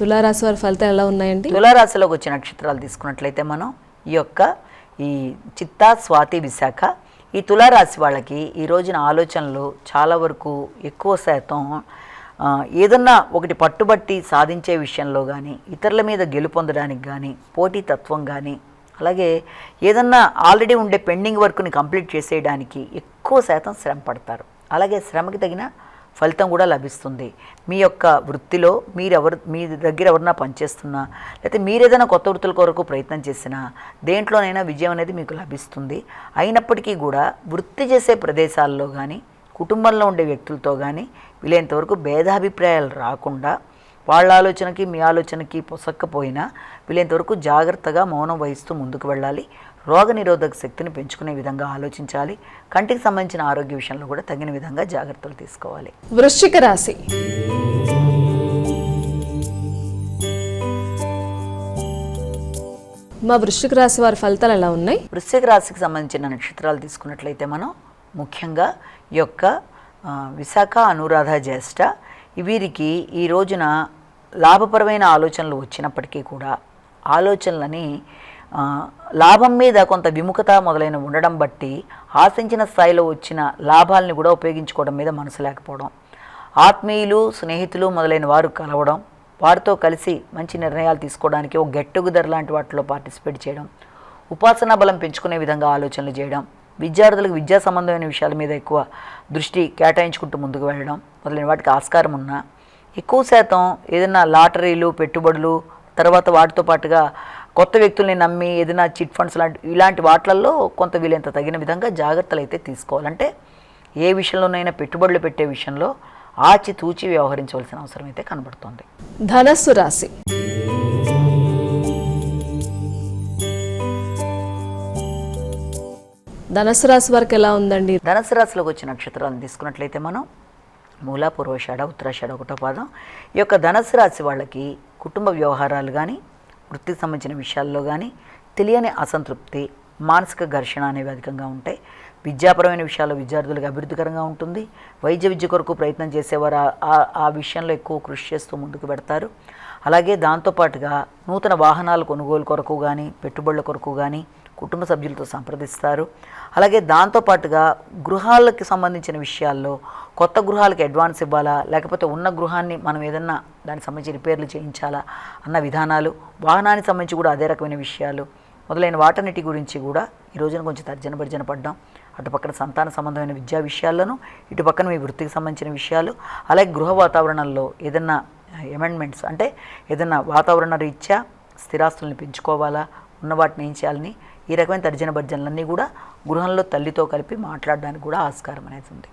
తులారాశి వారి ఫలితాలు ఎలా ఉన్నాయండి? తులారాశిలోకి వచ్చే నక్షత్రాలు తీసుకున్నట్లయితే మనం ఈ యొక్క ఈ చిత్తా స్వాతి విశాఖ ఈ తులారాశి వాళ్ళకి ఈ రోజున ఆలోచనలు చాలా వరకు ఎక్కువ శాతం ఏదన్నా ఒకటి పట్టుబట్టి సాధించే విషయంలో కానీ ఇతరుల మీద గెలుపొందడానికి కానీ పోటీతత్వం కానీ అలాగే ఏదన్నా ఆల్రెడీ ఉండే పెండింగ్ వర్క్ని కంప్లీట్ చేసేయడానికి ఎక్కువ శాతం శ్రమ పడతారు. అలాగే శ్రమకి తగిన ఫలితం కూడా లభిస్తుంది. మీ యొక్క వృత్తిలో మీరు ఎవరు మీ దగ్గర ఎవరన్నా పనిచేస్తున్నా లేకపోతే మీరు ఏదైనా కొత్త వృత్తుల కొరకు ప్రయత్నం చేసినా దేంట్లోనైనా విజయం అనేది మీకు లభిస్తుంది. అయినప్పటికీ కూడా వృత్తి చేసే ప్రదేశాల్లో కానీ కుటుంబంలో ఉండే వ్యక్తులతో కానీ వీలైనంతవరకు భేదాభిప్రాయాలు రాకుండా వాళ్ళ ఆలోచనకి మీ ఆలోచనకి పొసక్కపోయినా వీలైనంతవరకు జాగ్రత్తగా మౌనం వహిస్తూ ముందుకు వెళ్ళాలి. రోగ నిరోధక శక్తిని పెంచుకునే విధంగా ఆలోచించాలి. కంటికి సంబంధించిన ఆరోగ్య విషయంలో కూడా తగిన విధంగా జాగ్రత్తలు తీసుకోవాలి. వృశ్చిక రాశి. మా వృశ్చిక రాశి వారి ఫలితాలు ఎలా ఉన్నాయి? వృశ్చిక రాశికి సంబంధించిన నక్షత్రాలు తీసుకున్నట్లయితే మనం ముఖ్యంగా ఈ యొక్క విశాఖ అనురాధ జ్యేష్ఠ వీరికి ఈ రోజున లాభపరమైన ఆలోచనలు వచ్చినప్పటికీ కూడా ఆలోచనలని లాభం మీద కొంత విముఖత మొదలైన ఉండడం బట్టి ఆశించిన స్థాయిలో వచ్చిన లాభాలని కూడా ఉపయోగించుకోవడం మీద మనసు లేకపోవడం. ఆత్మీయులు స్నేహితులు మొదలైన వారు కలవడం వారితో కలిసి మంచి నిర్ణయాలు తీసుకోవడానికి ఒక గెట్ టుగెదర్ లాంటి వాటిలో పార్టిసిపేట్ చేయడం ఉపాసనా బలం పెంచుకునే విధంగా ఆలోచనలు చేయడం విద్యార్థులకు విద్యా సంబంధమైన విషయాల మీద ఎక్కువ దృష్టి కేటాయించుకుంటూ ముందుకు వెళ్ళడం మొదలైన వాటికి ఆస్కారం ఉన్నా ఎక్కువ శాతం ఏదైనా లాటరీలు పెట్టుబడులు తర్వాత వాటితో పాటుగా కొత్త వ్యక్తుల్ని నమ్మి ఏదైనా చిట్ ఫండ్స్ లాంటి ఇలాంటి వాటిలలో కొంత వీలైనంత తగిన విధంగా జాగ్రత్తలు అయితే తీసుకోవాలంటే ఏ విషయంలోనైనా పెట్టుబడులు పెట్టే విషయంలో ఆచితూచి వ్యవహరించవలసిన అవసరం అయితే కనబడుతోంది. ధనస్సు రాశి. ధనస్సు రాశి వారికి ఎలా ఉందండి? ధనుసు రాశిలోకి వచ్చిన నక్షత్రాలను తీసుకున్నట్లయితే మనం మూల పూర్వషాఢ ఉత్తరాషాఢ ఒకటో పాదం. ఈ యొక్క ధనుసు రాశి వాళ్ళకి కుటుంబ వ్యవహారాలు కానీ వృత్తికి సంబంధించిన విషయాల్లో కానీ తెలియని అసంతృప్తి మానసిక ఘర్షణ అనేవి అధికంగా ఉంటాయి విద్యాపరమైన విషయాల్లో విద్యార్థులకు అభివృద్ధికరంగా ఉంటుంది. వైద్య విద్య కొరకు ప్రయత్నం చేసేవారు ఆ- ఆ- విషయంలో ఎక్కువ కృషి చేస్తూ ముందుకు పెడతారు. అలాగే దాంతోపాటుగా నూతన వాహనాల కొనుగోలు కొరకు కానీ పెట్టుబడుల కొరకు కానీ కుటుంబ సభ్యులతో సంప్రదిస్తారు. అలాగే దాంతోపాటుగా గృహాలకు సంబంధించిన విషయాల్లో కొత్త గృహాలకు అడ్వాన్స్ ఇవ్వాలా? లేకపోతే ఉన్న గృహాన్ని మనం ఏదన్నా దానికి సంబంధించి రిపేర్లు చేయించాలా? అన్న విధానాలు వాహనానికి సంబంధించి కూడా అదే రకమైన విషయాలు మొదలైన వాటన్నిటి గురించి కూడా ఈ రోజున కొంచెం తర్జన భర్జన పడ్డాం. అటు పక్కన సంతాన సంబంధమైన విద్యా విషయాలను ఇటు పక్కన మీ వృత్తికి సంబంధించిన విషయాలు అలాగే గృహ వాతావరణంలో ఏదన్నా అమెండ్మెంట్స్ అంటే ఏదన్నా వాతావరణ రీత్యా స్థిరాస్తుల్ని పెంచుకోవాలా? ఉన్న వాటిని ఏం చేయాలని ఈ రకమైన తర్జన భర్జనలన్నీ కూడా గృహంలో తల్లితో కలిపి మాట్లాడడానికి కూడా ఆస్కారం అనేది ఉంది.